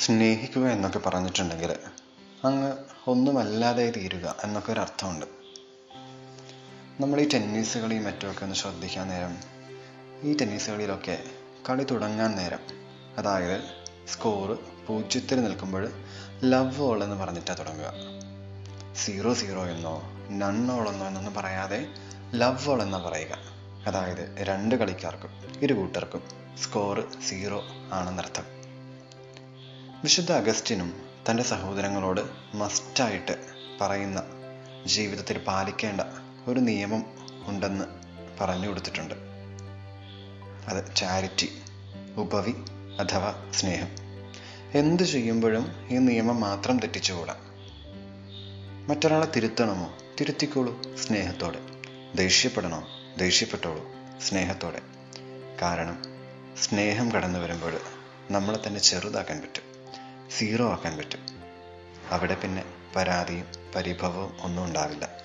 സ്നേഹിക്കുക എന്നൊക്കെ പറഞ്ഞിട്ടുണ്ടെങ്കിൽ അങ്ങ് ഒന്നുമല്ലാതെ തീരുക എന്നൊക്കെ ഒരു അർത്ഥമുണ്ട്. നമ്മൾ ഈ ടെന്നീസ് കളിയും മറ്റുമൊക്കെ ഒന്ന് ശ്രദ്ധിക്കാൻ നേരം ഈ ടെന്നീസ് കളിയിലൊക്കെ കളി തുടങ്ങാൻ നേരം അതായത് സ്കോർ പൂജ്യത്തിൽ നിൽക്കുമ്പോൾ ലവ് ഓൾ എന്ന് പറഞ്ഞിട്ടാണ് തുടങ്ങുക. സീറോ സീറോ എന്നോ നൺ ഓൾ എന്നോ എന്നൊന്നും പറയാതെ ലവ് ഓൾ പറയുക. അതായത് രണ്ട് കളിക്കാർക്കും ഇരു കൂട്ടർക്കും സ്കോർ സീറോ ആണെന്നർത്ഥം. വിശുദ്ധ അഗസ്റ്റിനും തന്റെ സഹോദരങ്ങളോട് മസ്റ്റായിട്ട് പറയുന്ന ജീവിതത്തിൽ പാലിക്കേണ്ട ഒരു നിയമം ഉണ്ടെന്ന് പറഞ്ഞു കൊടുത്തിട്ടുണ്ട്. അത് ചാരിറ്റി ഉപവി അഥവാ സ്നേഹം. എന്തു ചെയ്യുമ്പോഴും ഈ നിയമം മാത്രം തെറ്റിച്ചുകൂടാം. മറ്റൊരാളെ തിരുത്തണമോ? തിരുത്തിക്കോളൂ സ്നേഹത്തോടെ. ദേഷ്യപ്പെടണോ? ദേഷ്യപ്പെട്ടോളൂ സ്നേഹത്തോടെ. കാരണം സ്നേഹം കടന്നു വരുമ്പോൾ നമ്മളെ തന്നെ ചെറുതാക്കാൻ പറ്റും. സീറോ ആക്കാൻ പറ്റും. അവിടെ പിന്നെ പരാതിയും പരിഭവവും ഒന്നും ഉണ്ടാവില്ല.